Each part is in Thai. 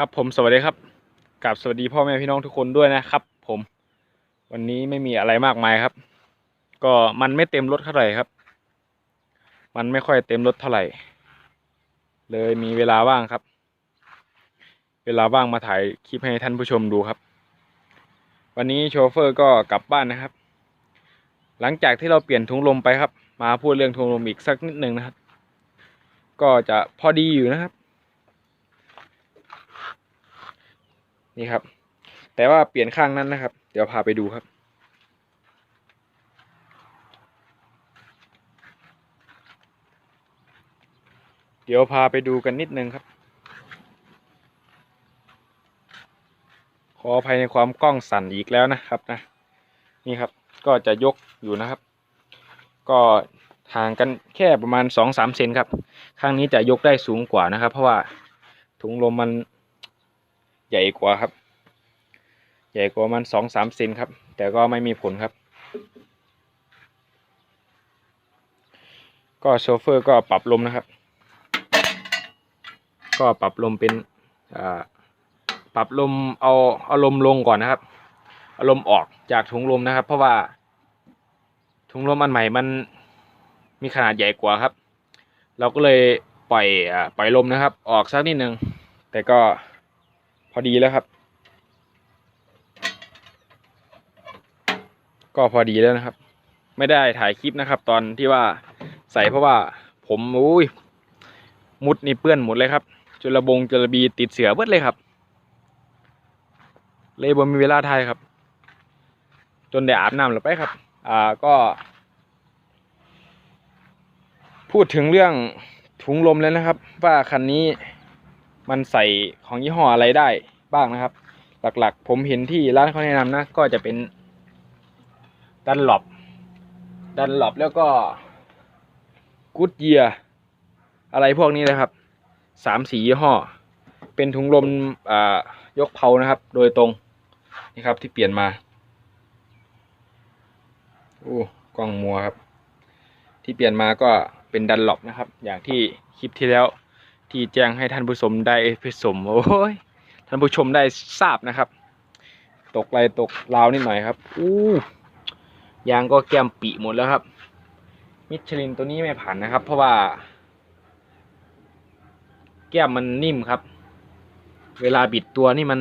ครับผมสวัสดีครับกับสวัสดีพ่อแม่พี่น้องทุกคนด้วยนะครับ ผม วันนี้ไม่มีอะไรมากมายครับ ก็มันไม่เต็มรถเท่าไหร่ครับ มันไม่ค่อยเต็มรถเท่าไหร่ เลยมีเวลาว่างครับ เวลาว่างมาถ่ายคลิปให้ท่านผู้ชมดูครับ วันนี้โชเฟอร์ก็กลับบ้านนะครับ หลังจากที่เราเปลี่ยนถุงลมไปครับ มาพูดเรื่องถุงลมอีกสักนิดหนึ่งนะครับ ก็จะพอดีอยู่นะครับ นี่ครับ แต่ว่าเปลี่ยนข้างนั้นนะครับ เดี๋ยวพาไปดูครับ เดี๋ยวพาไปดูกันนิดนึงครับ ขออภัยในความกล้องสั่นอีกแล้วนะครับนะ นี่ครับ ก็จะยกอยู่นะครับ ก็ห่างกันแค่ประมาณสองสามเซนครับ ข้างนี้จะยกได้สูงกว่านะครับ เพราะว่าถุงลมมัน ใหญ่กว่าครับ ใหญ่กว่ามันสองสามเซนครับ แต่ก็ไม่มีผลครับ ก็โชเฟอร์ก็ปรับลมนะครับ ก็ปรับลมเป็นปรับลมเอาเอาลมลงก่อนนะครับเอาลมออกจากถุงลมนะครับ เพราะว่าถุงลมอันใหม่มันมีขนาดใหญ่กว่าครับ เราก็เลยปล่อยปล่อยลมนะครับ ออกสักนิดนึงแต่ก็ อดีแล้วครับ ก็พอดีแล้วนะครับ ไม่ได้ถ่ายคลิปนะครับ ตอนที่ว่าใส่เพราะว่า ผมอุ้ยมุดนี่เปื้อนหมดเลยครับจุลบงจุลบีติดเสือเบิดเลยครับ เลยบ่มีเวลาถ่ายครับ จนได้อาบน้ำล้วไปครับ อ่าก็ พูดถึงเรื่องถุงลมแล้วนะครับ ว่าคันนี้ มันใส่ของยี่ห้ออะไรได้บ้างนะครับ หลักๆ ผมเห็นที่ร้านเขาแนะนำนะ ก็จะเป็นดันหลบดันหลบแล้วก็กูดเยียอะไรพวกนี้นะครับสามสียี่ห้อ เป็นถุงลมอ่ายกเพานะครับ โดยตรงนี่ครับที่เปลี่ยนมาโอ้กล้องมัวครับ ที่เปลี่ยนมาก็เป็นดันหลบนะครับ อย่างที่คลิปที่แล้ว ที่แจ้งให้ท่านผู้ชมได้ไปสมโอ้ยท่านผู้ชมได้ทราบนะครับ ตกไรตกราวนิดหน่อยครับอู้ยางก็แก้มปีหมดแล้วครับ มิชลินตัวนี้ไม่ผ่านนะครับ เพราะว่า แก้มมันนิ่มครับ เวลาบิดตัวนี่มัน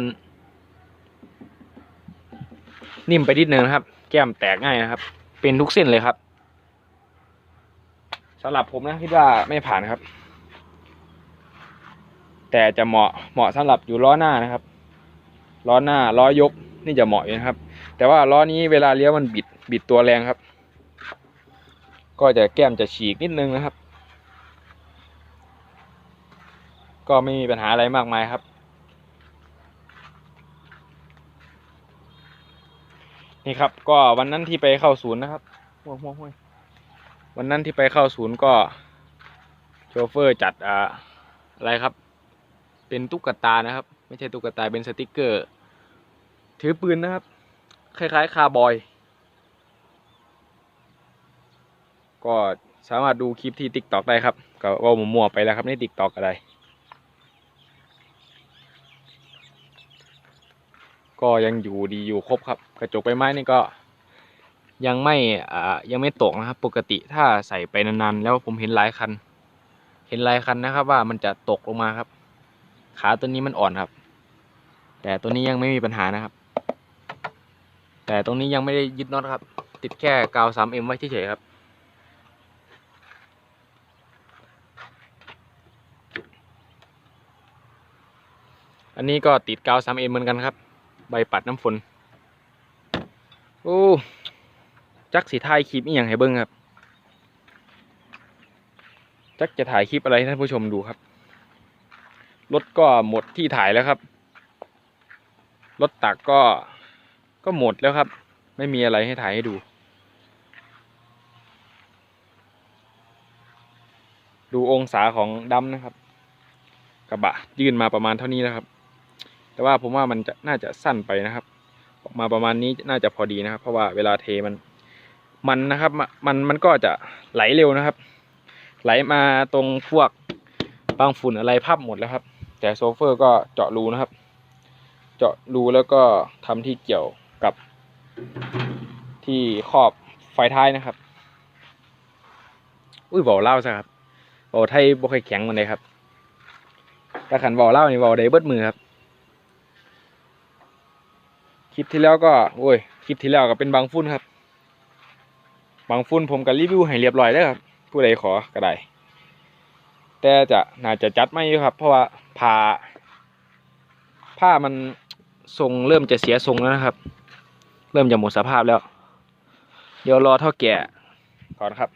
นิ่มไปนิดนึงนะครับ แก้มแตกง่ายนะครับ เป็นทุกเส้นเลยครับสำหรับผมนะคิดว่าไม่ผ่านครับ แต่จะเหมาะเหมาะสำหรับอยู่ล้อหน้านะครับ ล้อหน้าล้อยกนี่จะเหมาะอยู่นะครับ แต่ว่าล้อนี้เวลาเลี้ยวมันบิดบิดตัวแรงครับ ก็จะแก้มจะฉีกนิดนึงนะครับ ก็ไม่มีปัญหาอะไรมากมายครับ นี่ครับ ก็วันนั้นที่ไปเข้าศูนย์นะครับห่วยห่วยวยวันนั้นที่ไปเข้าศูนย์ก็โชเฟอร์จัดอ่าอะไรครับ เป็นตุ๊กตานะครับ ไม่ใช่ตุ๊กตาเป็นสติกเกอร์ ถือปืนนะครับ คล้ายๆ คาร์บอย ก็สามารถดูคลิปที่ t ิ k t o k ได้ครับ ก็ว่ามั่วๆไปแล้วครับใน t ิ k t o k อะไร ก็ยังอยู่ดีอยู่ครบครับ กระจกใบไม้นี่ก็ยังไม่อ่ายังไม่ตกนะครับ ปกติถ้าใส่ไปนานๆ แล้วผมเห็นหลายคัน เห็นหลายคันนะครับว่ามันจะตกลงมาครับ ขาตัวนี้มันอ่อนครับ แต่ตัวนี้ยังไม่มีปัญหานะครับ แต่ตรงนี้ยังไม่ได้ยึดน็อตครับ ติดแค่กาว 3M ไว้เฉยๆครับ อันนี้ก็ติดกาว 3M เอ็มเหมือนกันครับ ใบปัดน้ำฝน โอ้ จักสีถ่ายคลิปอีกอย่างให้เบิ้งครับ จักจะถ่ายคลิปอะไรให้ท่านผู้ชมดูครับ รถก็หมดที่ถ่ายแล้วครับ รถตักก็ก็หมดแล้วครับ ไม่มีอะไรให้ถ่ายให้ดู ดูองศาของดำนะครับ กระบะยื่นมาประมาณเท่านี้นะครับ แต่ว่าผมว่ามันจะน่าจะสั้นไปนะครับ ออกมาประมาณนี้น่าจะพอดีนะครับ เพราะว่าเวลาเทมันมันนะครับ มันมันก็จะไหลเร็วนะครับ ไหลมาตรงพวกบางฝุ่นอะไรพับหมดแล้วครับ แต่โซเฟอร์ก็เจาะรูนะครับ เจาะรูแล้วก็ทำที่เกี่ยวกับที่ครอบไฟท้ายนะครับ อุ้ยบอกเล่าซะครับบอกไทยบ่ค่อยแข็งมันเลยครับถ้าขันบอกเล่านี่บอกได้เบิดมือครับ คลิปที่แล้วก็โอ้ยคลิปที่แล้วก็เป็นบางฟุ้นครับ บางฟุ้นผมก็รีวิวให้เรียบร้อยแล้วครับ ผู้ใดขอก็ได้ แต่จะน่าจะจัดไม่ครับ เพราะว่าผ้าผ้ามันทรงเริ่มจะเสียทรงแล้วนะครับ เริ่มจะหมดสภาพแล้ว เดี๋ยวรอเท่าแก่ก่อนครับ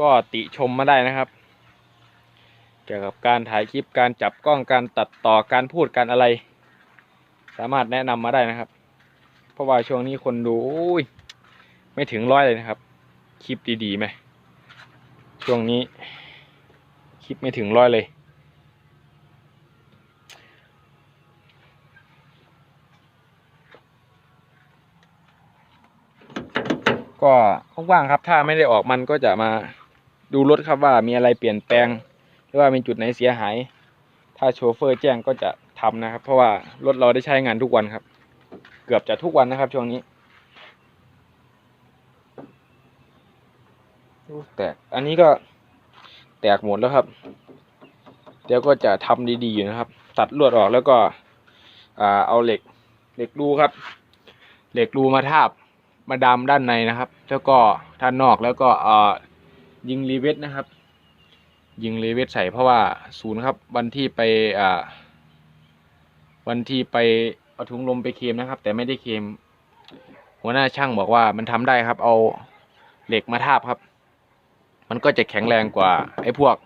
ก็ติชมมาได้นะครับ เกี่ยวกับการถ่ายคลิปการจับกล้องการตัดต่อการพูดการอะไร สามารถแนะนำมาได้นะครับ เพราะว่าช่วงนี้คนดูโอ้ยไม่ถึงร้อยเลยนะครับ คลิปดีๆไหมช่วงนี้ คลิปไม่ถึงร้อยเลย ก็ว่างๆครับ ถ้าไม่ได้ออกมันก็จะมาดูรถครับว่ามีอะไรเปลี่ยนแปลง หรือว่ามีจุดไหนเสียหาย ถ้าโชเฟอร์แจ้งก็จะทำนะครับ เพราะว่ารถเราได้ใช้งานทุกวันครับ เกือบจะทุกวันนะครับ ช่วงนี้โอ้แตกอันนี้ก็แตกหมดแล้วครับ เดี๋ยวก็จะทำดีๆอยู่นะครับ ตัดลวดออกแล้วก็อ่าเอาเหล็กเหล็กรูครับ เหล็กรูมาทาบมาดามด้านในนะครับ แล้วก็ด้านนอกแล้วก็เอ่อยิงรีเวทนะครับ ยิงรีเวทใส่เพราะว่าศูนย์ครับ วันที่ไปอ่าวันที่ไป เอาถุงลมไปเคลมนะครับ แต่ไม่ได้เคลมหัวหน้าช่างบอกว่ามันทำได้ครับ เอาเหล็กมาทาบครับ มันก็จะแข็งแรงกว่าไอ้พวก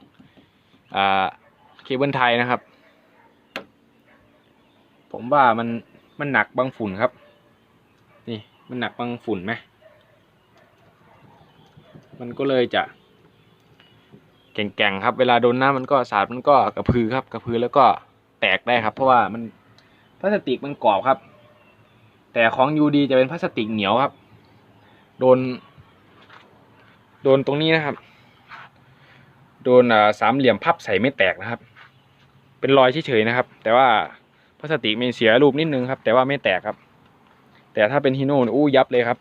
เคเบิลไทยนะครับ ผมว่ามันมันหนักบางฝุ่นครับ นี่มันหนักบางฝุ่นไหมมันก็เลยจะแก่งๆครับ เวลาโดนน้ำมันก็สาดมันก็กระพือครับ กระพือแล้วก็แตกได้ครับ เพราะว่ามัน พลาสติกมันกรอบครับ แต่ของยูดีจะเป็นพลาสติกเหนียวครับ โดน โดนตรงนี้นะครับ โดนสามเหลี่ยมพับใส่ไม่แตกนะครับ เป็นรอยเฉยๆนะครับ แต่ว่าพลาสติกมีเสียรูปนิดนึงครับ แต่ว่าไม่แตกครับ แต่ถ้าเป็นฮีโน่อู้ยับเลยครับ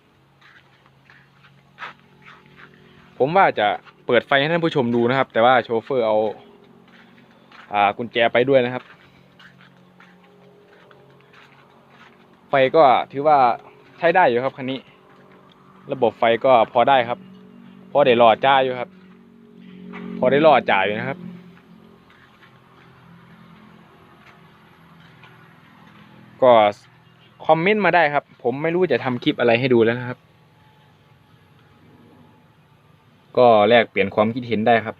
ผมว่าจะเปิดไฟให้ท่านผู้ชมดูนะครับ แต่ว่าโชเฟอร์เอา อ่ากุญแจไปด้วยนะครับ ไฟก็ถือว่าใช้ได้อยู่ครับคันนี้ ระบบไฟก็พอได้ครับ พอได้หล่อจ้ายอยู่ครับ พอได้หล่อจ่ายอยู่นะครับ ก็คอมเมนต์มาได้ครับ ผมไม่รู้จะทำคลิปอะไรให้ดูแล้วนะครับ ก็แลกเปลี่ยนความคิดเห็นได้ครับ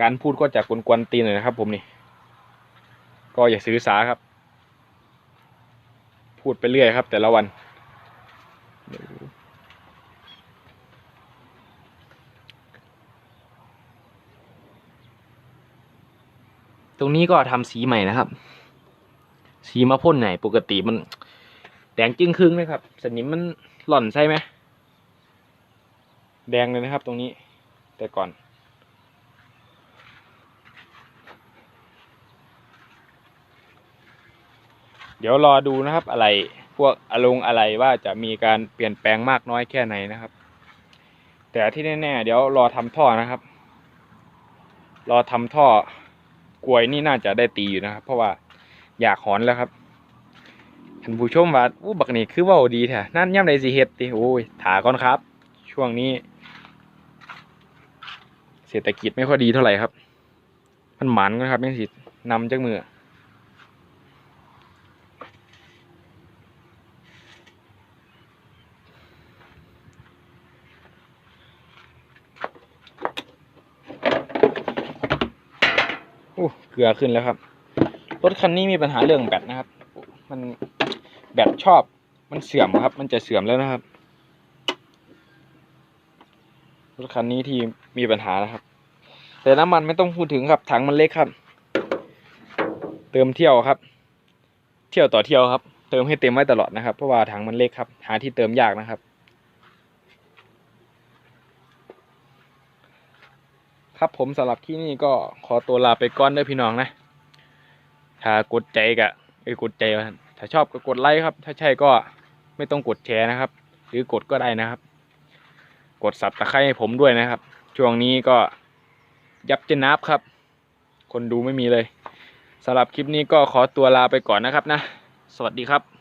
การพูดก็จะกวนๆตีนหน่อยนะครับ ผมนี่ ก็อย่าซื้อสาครับ พูดไปเรื่อยครับ แต่ละวัน ตรงนี้ก็ทำสีใหม่นะครับ สีมาพ่นไหนปกติมันแดงจึ้งครึ่งเลยครับสนิมมันหล่อนใช่ไหมแดงเลยนะครับตรงนี้แต่ก่อน เดี๋ยวรอดูนะครับ อะไรพวกอารมณ์อะไรว่าจะมีการเปลี่ยนแปลงมากน้อยแค่ไหนนะครับ แต่ที่แน่ๆเดี๋ยวรอทำท่อนะครับ รอทำท่อกลวยนี่น่าจะได้ตีอยู่นะครับ เพราะว่าอยากหอนแล้วครับท่านผู้ชมว่าอู้บักนี่คือว่าดีแท้นั่นย่ำใดสิเฮ็ดติโอ้ยถาก่อนครับ ช่วงนี้ เศรษฐกิจไม่ค่อยดีเท่าไหร่ครับ มันหมันนะครับยังสินำจากมือโอ้ เกลือขึ้นแล้วครับ รถคันนี้มีปัญหาเรื่องแบตนะครับ มันแบตชอบมันเสื่อมครับ มันจะเสื่อมแล้วนะครับ รถคันนี้ที่มีปัญหานะครับ แต่น้ำมันไม่ต้องพูดถึงครับถังมันเล็กครับ เติมเที่ยวครับ เที่ยวต่อเที่ยวครับ เติมให้เต็มไว้ตลอดนะครับ เพราะว่าถังมันเล็กครับ หาที่เติมยากนะครับ ครับผมสำหรับที่นี่ก็ขอตัวลาไปก่อนเด้อพี่น้องนะ ถ้ากดใจกะไอ้กดใจถ้าชอบก็กดไลค์ครับ ถ้าใช่ก็ไม่ต้องกดแชร์นะครับ หรือกดก็ได้นะครับ กดสับตะไคร้ให้ผมด้วยนะครับ ช่วงนี้ก็ยับเจนับครับ คนดูไม่มีเลยสำหรับคลิปนี้ก็ขอตัวลาไปก่อนนะครับนะ สวัสดีครับ